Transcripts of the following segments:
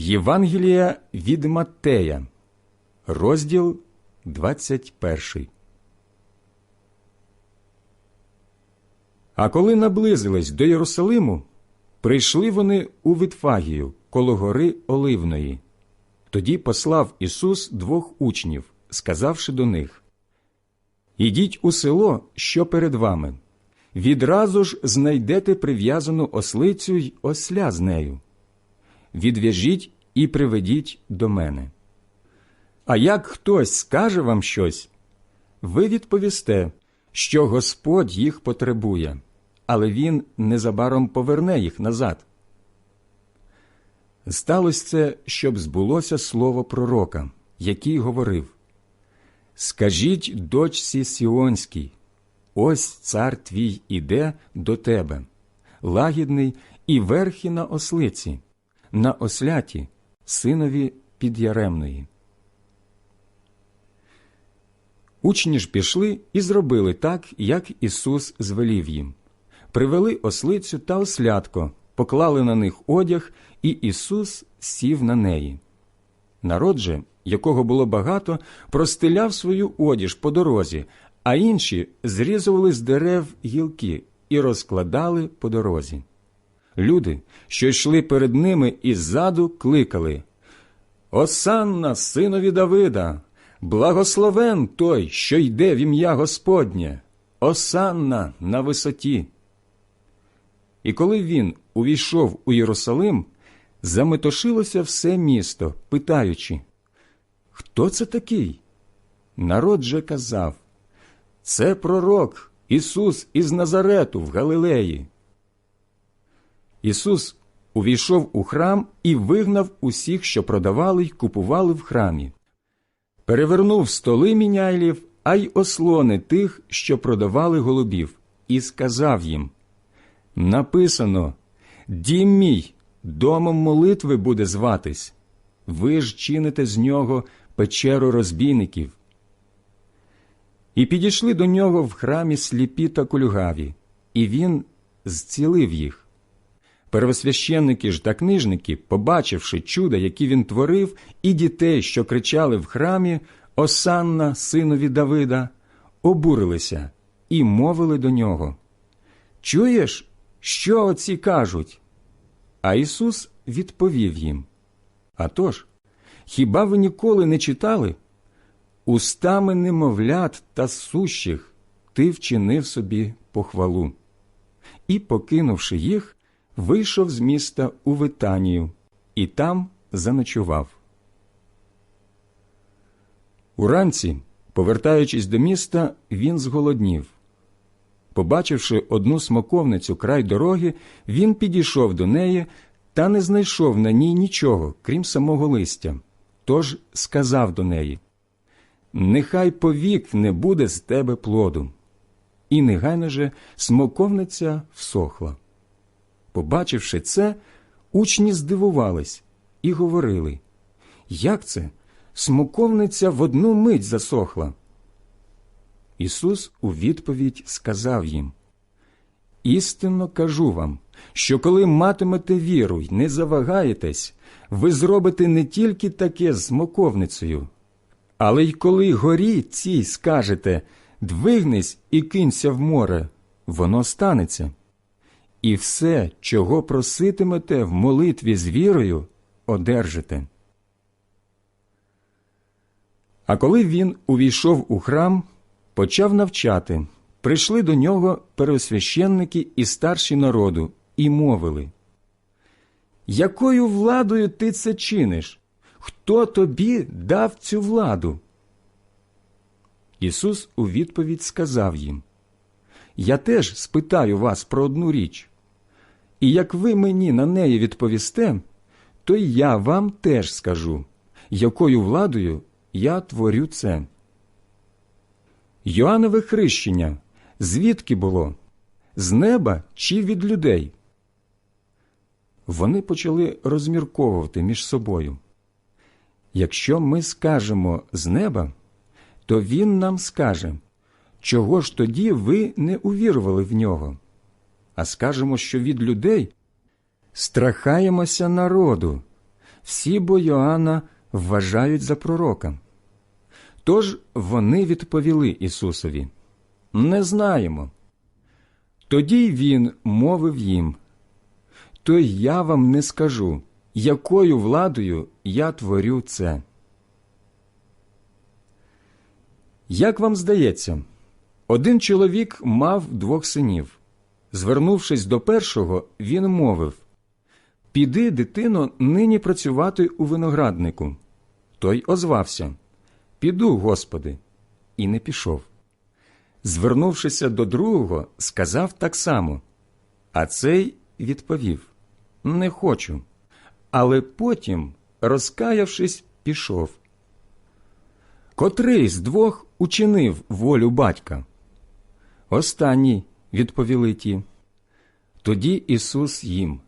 Євангелія від Маттея, розділ 21. А коли наблизились до Єрусалиму, прийшли вони у Витфагію коло гори Оливної. Тоді послав Ісус двох учнів, сказавши до них Ідіть у село, що перед вами. Відразу ж знайдете прив'язану ослицю й осля з нею. Відв'яжіть і приведіть до мене. А як хтось скаже вам щось, ви відповісте, що Господь їх потребує, але Він незабаром поверне їх назад. Сталося це, щоб збулося слово пророка, який говорив Скажіть дочці Сіонській, ось цар твій іде до тебе, лагідний і верхи на ослиці, на осляті, синові підяремної. Учні ж пішли і зробили так, як Ісус звелів їм. Привели ослицю та ослятко, поклали на них одяг, і Ісус сів на неї. Народ же, якого було багато, простиляв свою одіж по дорозі, а інші зрізували з дерев гілки і розкладали по дорозі. Люди, що йшли перед ними іззаду, кликали Осанна, синові Давида, благословен той, що йде в ім'я Господнє, Осанна на висоті. І коли він увійшов у Єрусалим, заметошилося все місто, питаючи, Хто це такий? Народ же казав, Це пророк Ісус із Назарету в Галилеї. Ісус увійшов у храм і вигнав усіх, що продавали й купували в храмі. Перевернув столи міняйлів, а й ослони тих, що продавали голубів, і сказав їм Написано Дім мій, домом молитви буде зватись. Ви ж чините з нього печеру розбійників. І підійшли до нього в храмі сліпі та кульгаві, і він зцілив їх. Первосвященники ж та книжники, побачивши чуда, які він творив, і дітей, що кричали в храмі Осанна, синові Давида, обурилися і мовили до нього. Чуєш, що оці кажуть? А Ісус відповів їм «А тож, хіба ви ніколи не читали? Устами немовлят та сущих ти вчинив собі похвалу. І, покинувши їх, вийшов з міста у Витанію і там заночував. Уранці, повертаючись до міста, він зголоднів. Побачивши одну смоковницю край дороги, він підійшов до неї та не знайшов на ній нічого, крім самого листя. Тож сказав до неї Нехай повік не буде з тебе плоду. І негайно же смоковниця всохла. Побачивши це, учні здивувались і говорили Як це? Смоковниця в одну мить засохла. Ісус у відповідь сказав їм Істинно кажу вам, що коли матимете віру й не завагаєтесь, ви зробите не тільки таке з смоковницею, але й коли горі цій скажете двигнись і кинься в море, воно станеться. І все, чого проситимете в молитві з вірою, одержите. А коли він увійшов у храм, почав навчати, прийшли до нього первосвященники і старші народу і мовили Якою владою ти це чиниш? Хто тобі дав цю владу? Ісус у відповідь сказав їм Я теж спитаю вас про одну річ, і як ви мені на неї відповісте, то й я вам теж скажу, якою владою я творю це. Йоаннове хрещення звідки було? З неба чи від людей? Вони почали розмірковувати між собою. Якщо ми скажемо з неба, то він нам скаже, чого ж тоді ви не увірували в нього, а скажемо, що від людей страхаємося народу. Всі бо Йоанна вважають за пророка. Тож вони відповіли Ісусові Не знаємо. Тоді він мовив їм То я вам не скажу, якою владою я творю це. Як вам здається, один чоловік мав двох синів. Звернувшись до першого, він мовив Піди, дитино, нині працювати у винограднику. Той озвався Піду, Господи, і не пішов. Звернувшися до другого, сказав так само. А цей відповів Не хочу. Але потім, розкаявшись, пішов. Котрий з двох учинив волю батька? Останній, відповіли ті. Тоді Ісус їм.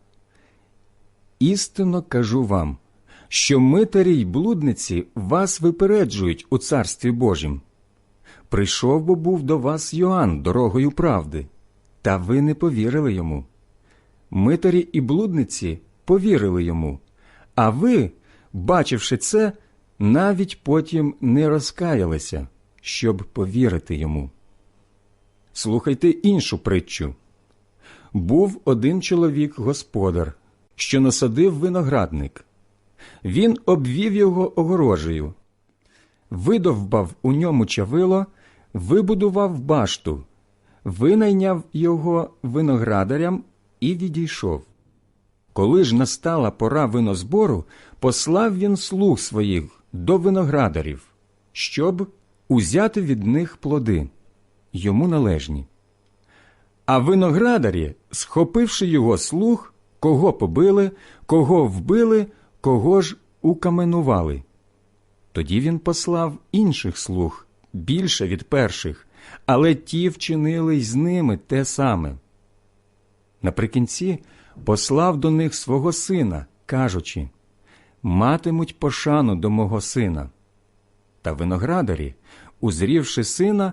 Істинно кажу вам, що митарі й блудниці вас випереджують у Царстві Божім. Прийшов бо був до вас Йоанн дорогою правди, та ви не повірили йому. Митарі і блудниці повірили йому, а ви, бачивши це, навіть потім не розкаялися, щоб повірити йому. Слухайте іншу притчу. Був один чоловік господар, що насадив виноградник. Він обвів його огорожею, видовбав у ньому чавило, вибудував башту, винайняв його виноградарям і відійшов. Коли ж настала пора винозбору, послав він слуг своїх до виноградарів, щоб узяти від них плоди, йому належні. А виноградарі, схопивши його слуг, кого побили, кого вбили, кого ж укаменували. Тоді він послав інших слуг, більше від перших, але ті вчинили й з ними те саме. Наприкінці послав до них свого сина, кажучи Матимуть пошану до мого сина. Та виноградарі, узрівши сина,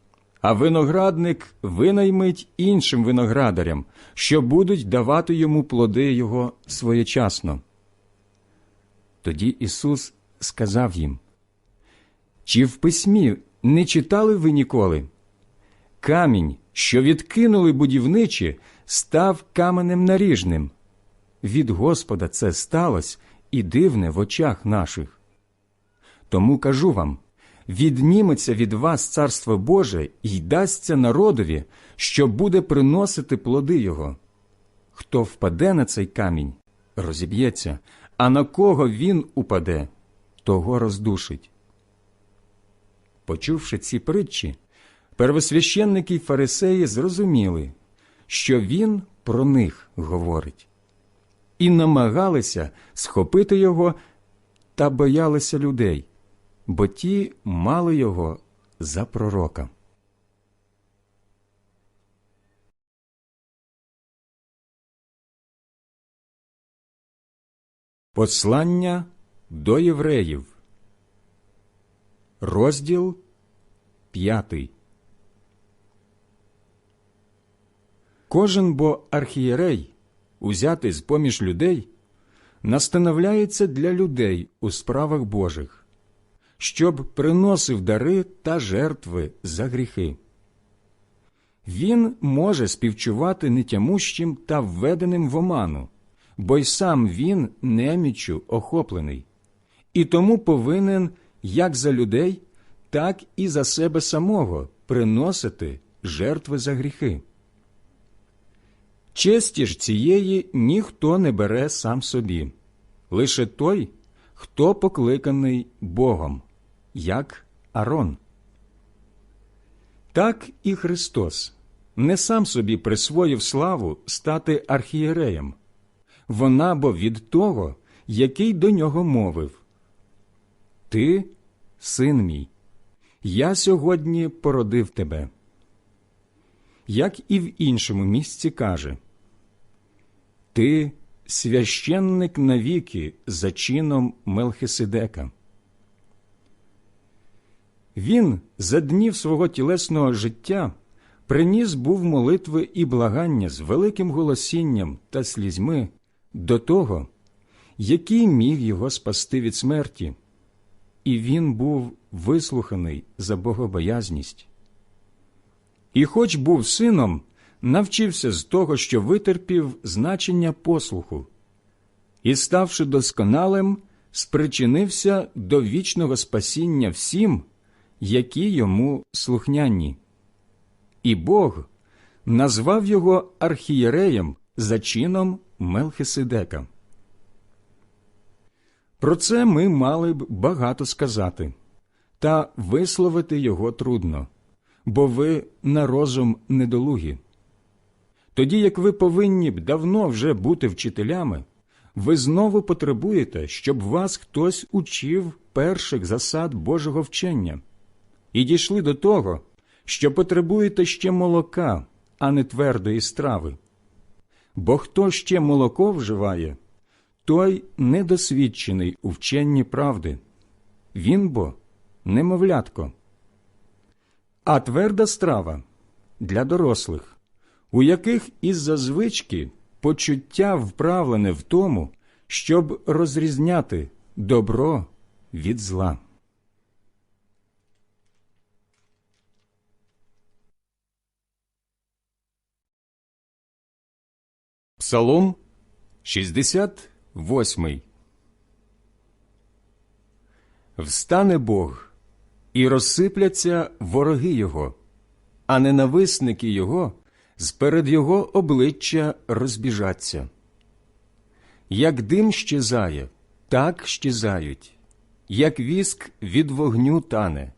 а виноградник винаймить іншим виноградарям, що будуть давати йому плоди його своєчасно. Тоді Ісус сказав їм, Чи в письмі не читали ви ніколи? Камінь, що відкинули будівничі, став каменем наріжним. Від Господа це сталося і дивне в очах наших. Тому кажу вам відніметься від вас Царство Боже і дасться народові, що буде приносити плоди його. Хто впаде на цей камінь, розіб'ється, а на кого він упаде, того роздушить. Почувши ці притчі, первосвященники й фарисеї зрозуміли, що він про них говорить, і намагалися схопити його та боялися людей, бо ті мали його за пророка. Послання до євреїв, розділ п'ятий. Кожен бо архієрей, узятий з поміж людей, настановляється для людей у справах Божих, щоб приносив дари та жертви за гріхи. Він може співчувати нетямущим та введеним в оману, бо й сам він неміччю охоплений, і тому повинен як за людей, так і за себе самого приносити жертви за гріхи. Честі ж цієї ніхто не бере сам собі, лише той, хто покликаний Богом, як Арон. Так і Христос не сам собі присвоїв славу стати архієреєм, вона бо від того, який до нього мовив Ти син мій, я сьогодні породив тебе. Як і в іншому місці каже Ти священник навіки за чином Мелхиседека. Він за днів свого тілесного життя приніс був молитви і благання з великим голосінням та слізьми до того, який міг його спасти від смерті, і він був вислуханий за богобоязність. І, хоч був сином, навчився з того, що витерпів значення послуху, і, ставши досконалим, спричинився до вічного спасіння всім, які йому слухняні. І Бог назвав його архієреєм за чином Мелхиседека. Про це ми мали б багато сказати, та висловити його трудно, бо ви на розум недолугі. Тоді як ви повинні б давно вже бути вчителями, ви знову потребуєте, щоб вас хтось учив перших засад Божого вчення, і дійшли до того, що потребуєте ще молока, а не твердої страви. Бо хто ще молоко вживає, той недосвідчений у вченні правди, він бо немовлятко. А тверда страва для дорослих, у яких із-за звички почуття вправлене в тому, щоб розрізняти добро від зла. Псалом 68 Встане Бог, і розсипляться вороги Його, а ненависники Його зперед Його обличчя розбіжаться. Як дим щезає, так щезають, як віск від вогню тане,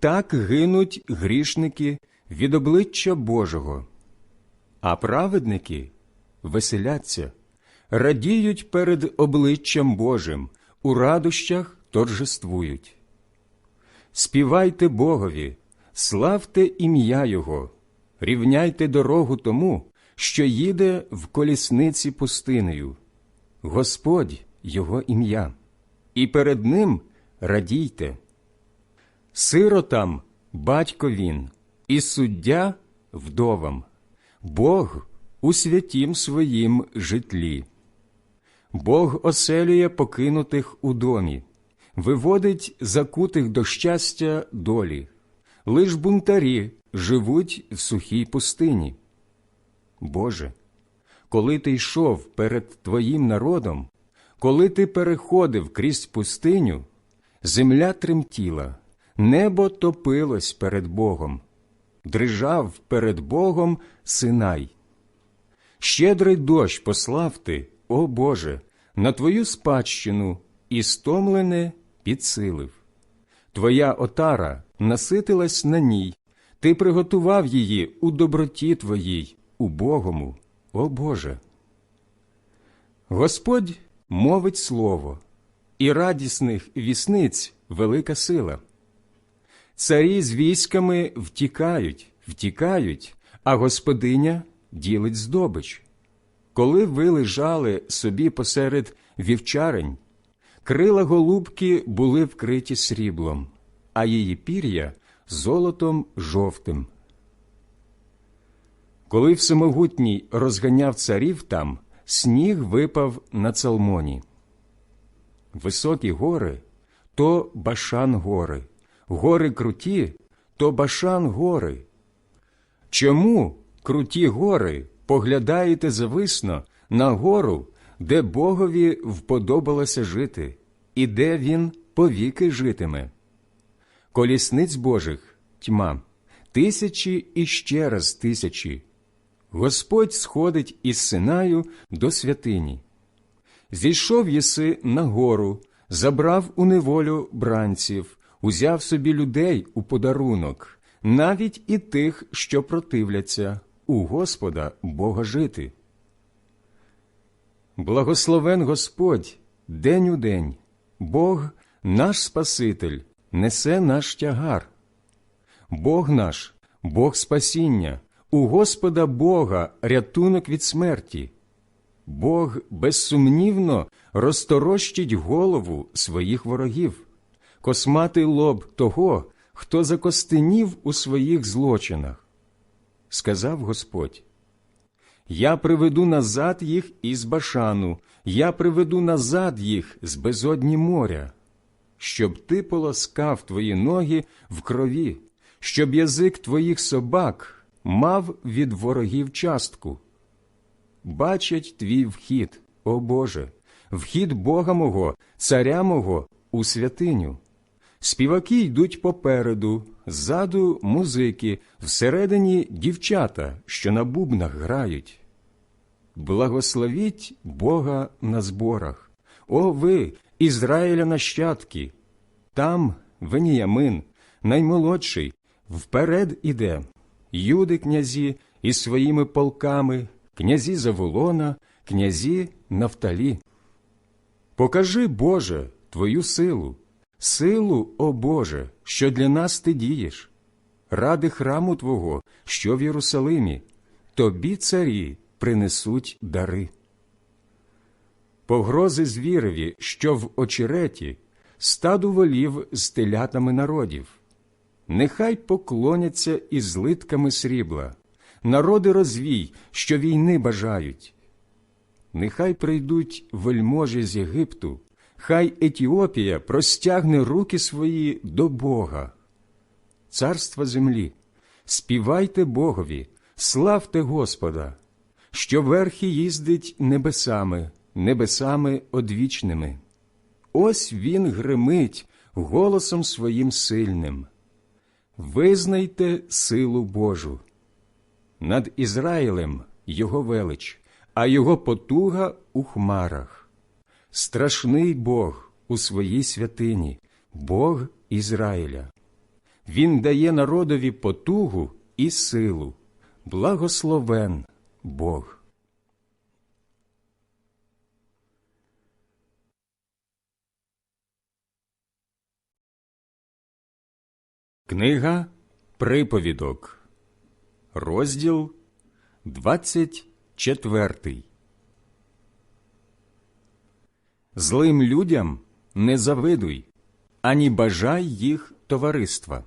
так гинуть грішники від обличчя Божого, а праведники веселяться, радіють перед обличчям Божим, у радощах торжествують. Співайте Богові, славте ім'я Його, рівняйте дорогу тому, що їде в колісниці пустинею. Господь Його ім'я, і перед Ним радійте. Сиротам батько він, і суддя вдовам, Бог у святім своїм житлі. Бог оселює покинутих у домі, виводить закутих до щастя долі, лиш бунтарі живуть в сухій пустині. Боже, коли ти йшов перед Твоїм народом, коли ти переходив крізь пустиню, земля тремтіла, небо топилось перед Богом, дрижав перед Богом Синай. Щедрий дощ послав ти, о Боже, на Твою спадщину і стомлене підсилив. Твоя отара наситилась на ній, ти приготував її у доброті Твоїй, убогому, о Боже. Господь мовить слово, і радісних вісниць велика сила. Царі з військами втікають, втікають, а господиня ділить здобич. Коли ви лежали собі посеред вівчарень, крила голубки були вкриті сріблом, а її пір'я золотом жовтим. Коли всемогутній розганяв царів там, сніг випав на цалмоні. Високі гори то башан гори, гори круті то башан гори. Чому круті гори поглядаєте зависно на гору, де Богові вподобалося жити, і де він повіки житиме? Колісниць Божих тьма, тисячі і ще раз тисячі. Господь сходить із Синаю до святині. Зійшов єси на гору, забрав у неволю бранців, узяв собі людей у подарунок, навіть і тих, що противляться, у Господа Бога жити. Благословен Господь день у день, Бог наш Спаситель несе наш тягар. Бог наш, Бог спасіння, у Господа Бога рятунок від смерті. Бог безсумнівно розторощить голову своїх ворогів, косматий лоб того, хто закостенів у своїх злочинах. Сказав Господь Я приведу назад їх із башану, я приведу назад їх з безодні моря, щоб ти полоскав твої ноги в крові, щоб язик твоїх собак мав від ворогів частку. Бачать твій вхід, о Боже, вхід Бога мого, царя мого у святиню. Співаки йдуть попереду, ззаду музики, всередині дівчата, що на бубнах грають. Благословіть Бога на зборах, о ви, Ізраїля нащадки. Там Веніямин, наймолодший, вперед іде, юди князі із своїми полками, князі Заволона, князі Нафталі. Покажи, Боже, Твою силу, силу, о Боже, що для нас ти дієш, ради храму Твого, що в Єрусалимі, тобі, царі, принесуть дари. Погрози звірові, що в очереті, стаду волів з телятами народів. Нехай поклоняться із злитками срібла, народи розвій, що війни бажають. Нехай прийдуть вельможі з Єгипту, хай Етіопія простягне руки свої до Бога. Царства землі, співайте Богові, славте Господа, що верхи їздить небесами, небесами одвічними. Ось він гримить голосом своїм сильним. Визнайте силу Божу. Над Ізраїлем його велич, а його потуга у хмарах. Страшний Бог у своїй святині, Бог Ізраїля. Він дає народові потугу і силу. Благословен Бог. Книга Приповідок, розділ 24 Злим людям не завидуй, ані бажай їх товариства,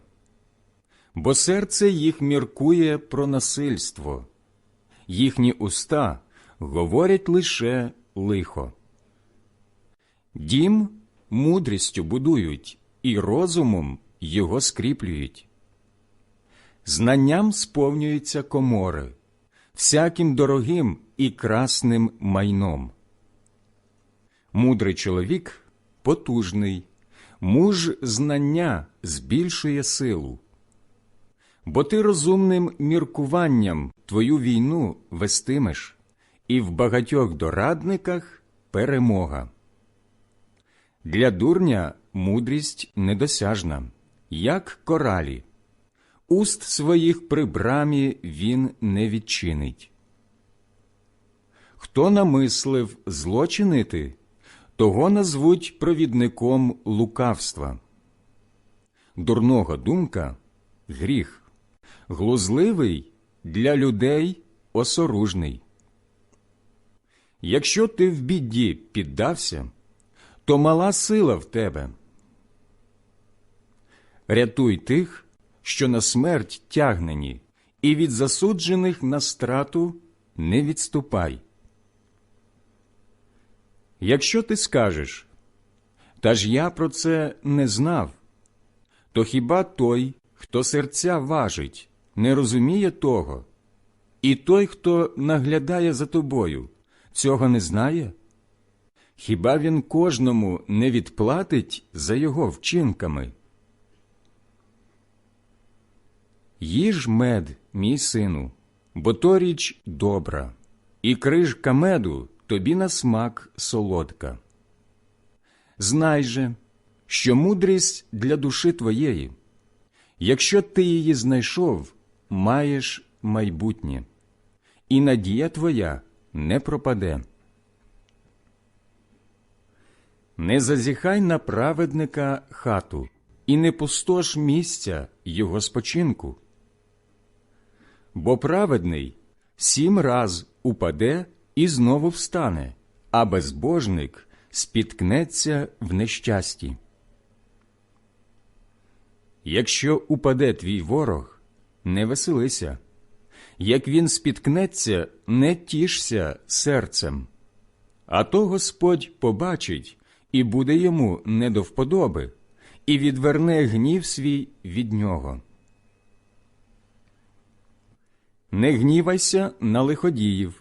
бо серце їх міркує про насильство, їхні уста говорять лише лихо. Дім мудрістю будують і розумом його скріплюють. Знанням сповнюються комори, всяким дорогим і красним майном. Мудрий чоловік потужний, муж знання збільшує силу. Бо ти розумним міркуванням твою війну вестимеш, і в багатьох дорадниках перемога. Для дурня мудрість недосяжна як коралі. Уст своїх при брамі він не відчинить. Хто намислив злочинити, того назвуть провідником лукавства. Дурного думка гріх, глузливий для людей осоружний. Якщо ти в біді піддався, то мала сила в тебе. Рятуй тих, що на смерть тягнені, і від засуджених на страту не відступай. Якщо ти скажеш, та ж я про це не знав, то хіба той, хто серця важить, не розуміє того, і той, хто наглядає за тобою, цього не знає? Хіба він кожному не відплатить за його вчинками? Їж мед, мій сину, бо то річ добра, і крижка меду тобі на смак солодка. Знай же, що мудрість для душі твоєї, якщо ти її знайшов, маєш майбутнє, і надія твоя не пропаде. Не зазіхай на праведника хату, і не пустош місця його спочинку. Бо праведний сім раз упаде і знову встане, а безбожник спіткнеться в нещасті. Якщо упаде твій ворог, не веселися, як він спіткнеться, не тішся серцем, а то Господь побачить і буде йому не до вподоби, і відверне гнів свій від нього. Не гнівайся на лиходіїв,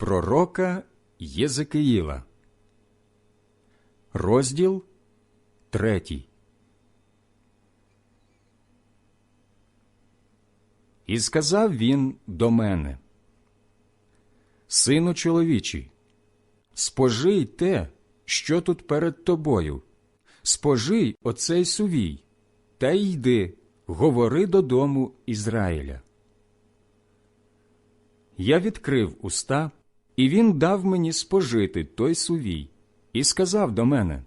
Пророка Єзекиїла, розділ третій. І сказав він до мене, Сину чоловічий, спожий те, що тут перед тобою, спожий оцей сувій, та йди, говори додому Ізраїля. Я відкрив уста, і він дав мені спожити той сувій, і сказав до мене: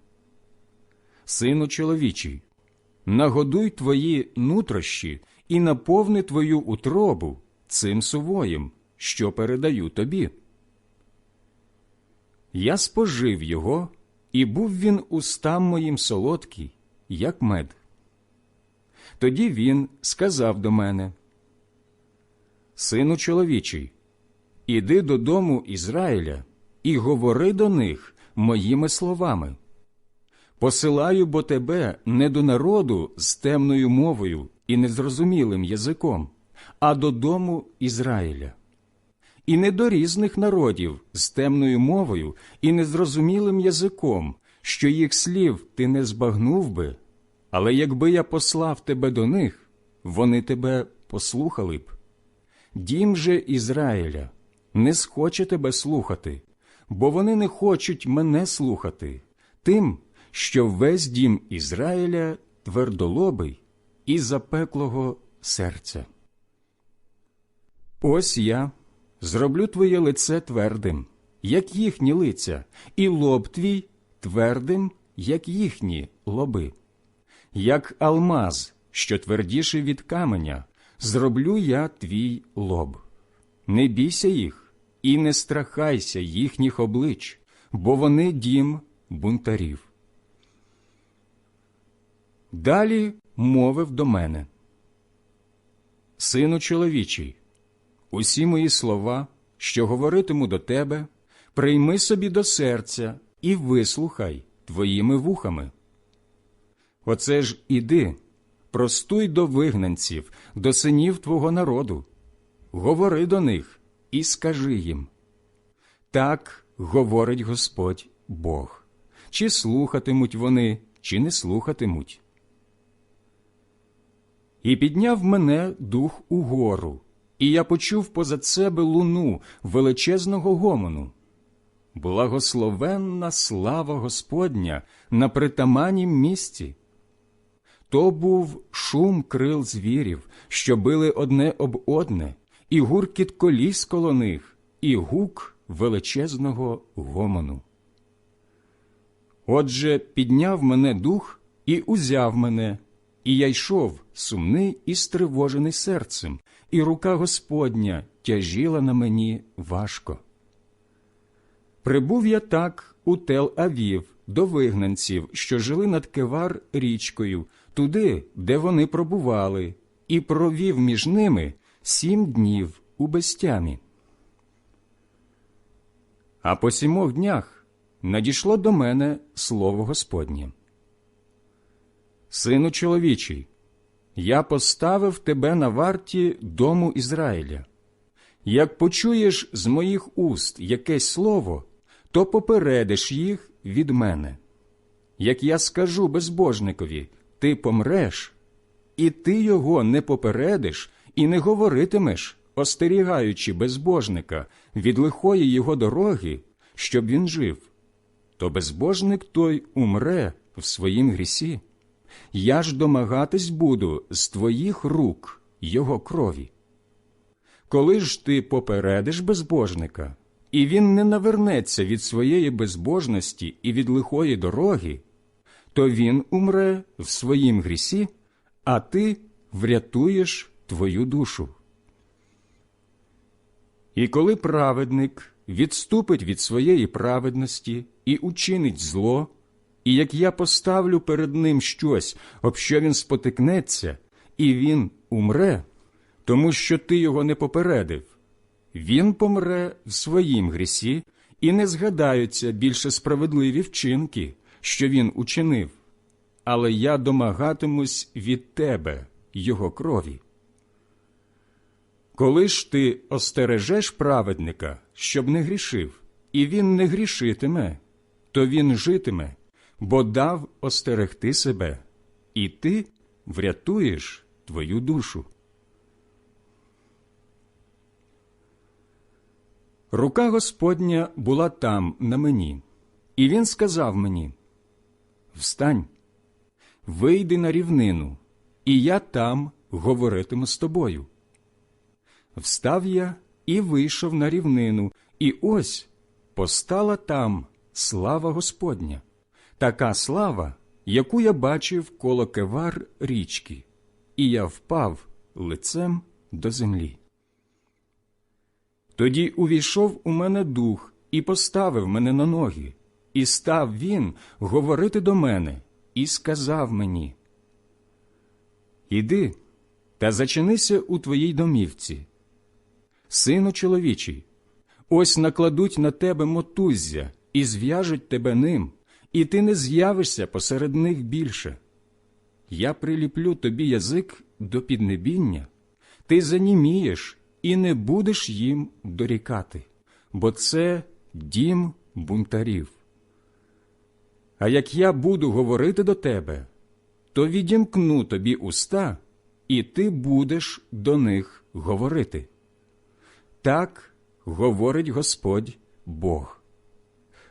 Сину чоловічий, нагодуй твої нутрощі і наповни твою утробу цим сувоєм, що передаю тобі. Я спожив його, і був він устам моїм солодкий, як мед. Тоді він сказав до мене: Сину чоловічий, іди додому Ізраїля і говори до них моїми словами. Посилаю бо тебе не до народу з темною мовою і незрозумілим язиком, а додому Ізраїля. І не до різних народів з темною мовою і незрозумілим язиком, що їх слів ти не збагнув би, але якби я послав тебе до них, вони тебе послухали б. Дім же Ізраїля не схоче тебе слухати, бо вони не хочуть мене слухати, тим, що весь дім Ізраїля твердолобий і запеклого серця. Ось я зроблю твоє лице твердим, як їхні лиця, і лоб твій твердим, як їхні лоби, як алмаз що твердіший від каменя, зроблю я твій лоб. Не бійся їх і не страхайся їхніх облич, бо вони дім бунтарів. Далі мовив до мене. Сину чоловічий, усі мої слова, що говоритиму до тебе, прийми собі до серця і вислухай твоїми вухами. Оце ж іди, простуй до вигнанців, до синів твого народу, говори до них і скажи їм. Так говорить Господь Бог, чи слухатимуть вони, чи не слухатимуть. І підняв мене дух угору, і я почув позад себе луну величезного гомону. Благословенна слава Господня на притаманім місці. То був шум крил звірів, що били одне об одне, і гуркіт коліс коло них, і гук величезного гомону. Отже, підняв мене дух і узяв мене, і я йшов сумний і стривожений серцем, і рука Господня тяжіла на мені важко. Прибув я так у Тел-Авів до вигнанців, що жили над Кевар річкою, туди, де вони пробували, і провів між ними сім днів у безтямі. А по сімох днях надійшло до мене слово Господнє. Сину чоловічий, я поставив тебе на варті дому Ізраїля. Як почуєш з моїх уст якесь слово, то попередиш їх від мене. Як я скажу безбожникові, ти помреш, і ти його не попередиш і не говоритимеш, остерігаючи безбожника від лихої його дороги, щоб він жив, то безбожник той умре в своїм грісі. Я ж домагатись буду з твоїх рук його крові. Коли ж ти попередиш безбожника, і він не навернеться від своєї безбожності і від лихої дороги, то він умре в своїм грісі, а ти врятуєш твою душу. І коли праведник відступить від своєї праведності і учинить зло, і як я поставлю перед ним щось, об що він спотикнеться, і він умре, тому що ти його не попередив, він помре в своїм грісі, і не згадаються більше справедливі вчинки, що він учинив, але я домагатимусь від тебе, його крові. Коли ж ти остережеш праведника, щоб не грішив, і він не грішитиме, то він житиме, бо дав остерегти себе, і ти врятуєш твою душу. Рука Господня була там, на мені, і він сказав мені Встань, вийди на рівнину, і я там говоритиму з тобою. Встав я і вийшов на рівнину, і ось постала там слава Господня, така слава, яку я бачив коло кевар річки, і я впав лицем до землі. Тоді увійшов у мене дух і поставив мене на ноги, і став він говорити до мене, і сказав мені: Іди та зачинися у твоїй домівці. Сину чоловічий, ось накладуть на тебе мотуззя і зв'яжуть тебе ним, і ти не з'явишся посеред них більше. Я приліплю тобі язик до піднебіння, ти занімієш і не будеш їм дорікати, бо це дім бунтарів. А як я буду говорити до тебе, то відімкну тобі уста, і ти будеш до них говорити. Так говорить Господь Бог.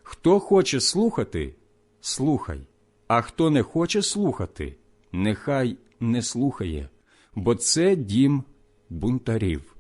Хто хоче слухати, слухай, а хто не хоче слухати, нехай не слухає, бо це дім бунтарів.